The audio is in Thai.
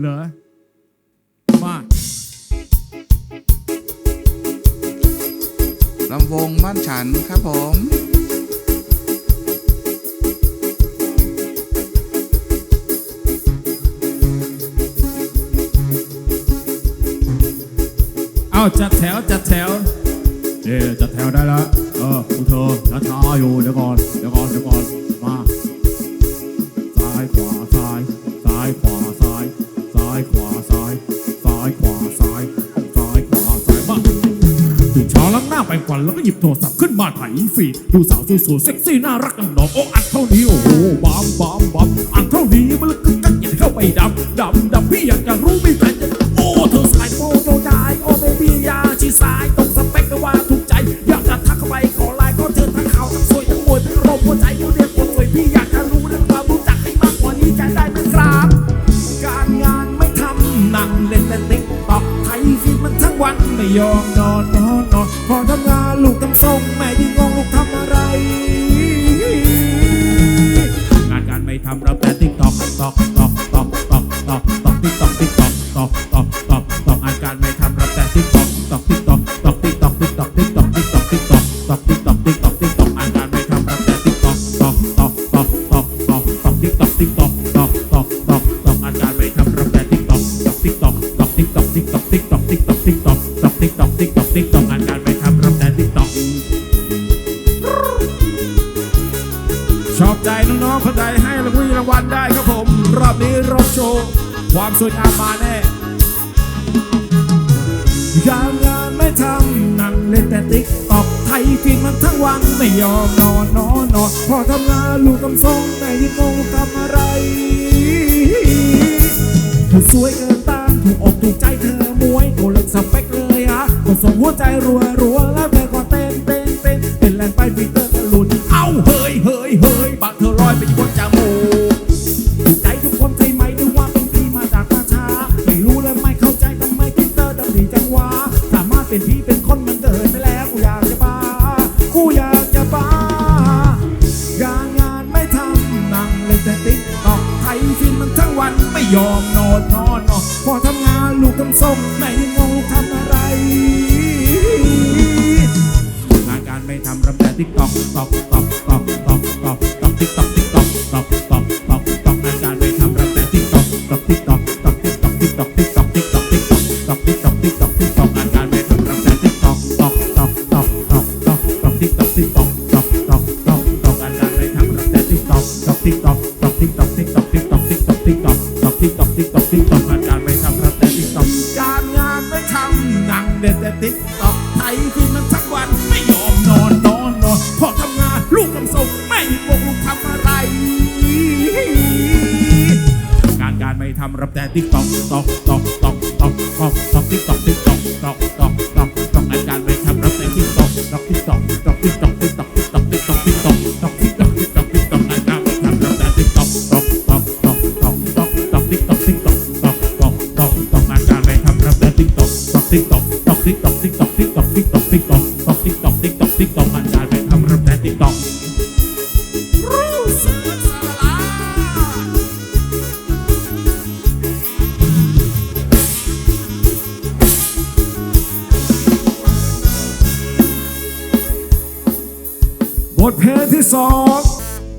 เหรอมาลำวงบ้านฉันครับผมเอาจัดแถวจัดแถวเอ๊จัดแถวได้แล้วเออคุณเธอช้าๆอยู่เดี๋ยวก่อนเดี๋ยวก่อนเดี๋ยวก่อนมาซ้ายขวาซ้ายซ้ายขวาซ้าย ซ้ายขวาซ้ายซ้ายขวาซ้ายซ้ายขวาซ้ายมาตื่นเช้าล้างหน้าไปก่อนแล้วก็หยิบโทรศัพท์ขึ้นมาถ่ายฟีดดูสาวสวยๆเซ็กซี่น่ารักกันดอกโอ้อันเท่านี้โอ้โหบามบามบามอันเท่านี้มันลยกึกกักอยากเข้าไปดำดำดำ ไม่ยอมนอนนอนนอนพอทำงานลูกทำส่งแม่ยิ่งงลูกทำอะไร งานการไม่ทำรับแต่ติ๊กตอกตอกตอกตอกตอกตอกตอกติ๊กตอกติ๊กตอกตอกตอก ความสวยงามมาแน่ยามงานไม่ทำนั่งเล่นแต่ติ๊กตอกไทยฟินมันทั้งวันไม่ยอมนอนนอนนอนพอทำงานลูกกำทรงแม่ยิ่งงงทำอะไรเธอสวยเกินตาถูกอกถูกใจเธอมวยตัวเล็กสเปคเลยอะก็ส่งหัวใจรัวรัวแล้วเธอก็เต้นเต้นเต้นเป็นแรงไปฟีเตอร์ตะลุนเอ้าเฮ้ยเฮ้ยเฮ้ยบางเธอลอยไปอยู่บนจมู คนมันเดินไปแล้วกูอยากจะบ้ากูอยากจะบ้าการงานไม่ทำนั่งเล่นแต่ติ๊กตอกไทยฟิล์มมันทั้งวันไม่ยอมนอนนอนนอนพอทำงานลูกทำส้มไม่ยังงงทำอะไร งานการไม่ทำรำแต่ติ๊กตอกตอก ตอกตอกติ๊กตอกติ๊กตอกติ๊กตอกติ๊กตอกติ๊กตอกตอกติ๊กตอกติ๊กตอกติ๊กตอกงานการไม่ทำรับแต่ติ๊กตอกการงานไม่ทำนั่งเด็ดแต่ติ๊กตอกไทยฟินมันทั้งวันไม่ยอมนอนนอนนอนพอทำงานลูกทำส่งแม่ยังงงลูกทำอะไรงานการไม่ทำรับแต่ติ๊กตอกตอกตอกตอกตอกตอกตอกติ๊กตอกติ๊กตอกตอกตอก อกติ๊กตอกติ๊กตอกติ๊กตอกติ๊กตอกติ๊กตอกตอกติ๊กตอกติ๊กตอกติ๊กตอกงานการไม่ทำรับแต่ติ๊กตอกบทเพลงที่สอง